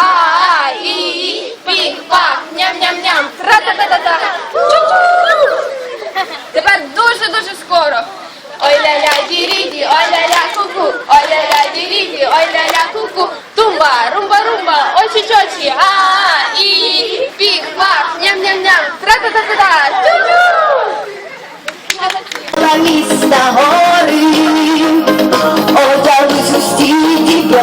а, і, пік-пак, ням-ням-ням, ра-та-та-та-та. Тепер дуже-дуже скоро. Ой-ля-ля, діріді, ой-ля-ля, ку-ку, ой-ля-ля, діріді, ой-ля-ля, ку-ку, тумба, румба-румба, очі-чочі, а, і, пік-пак, ням-ням-ням, тра-та-та-та-та, тю-тю. Міста гори, одягнись у стіні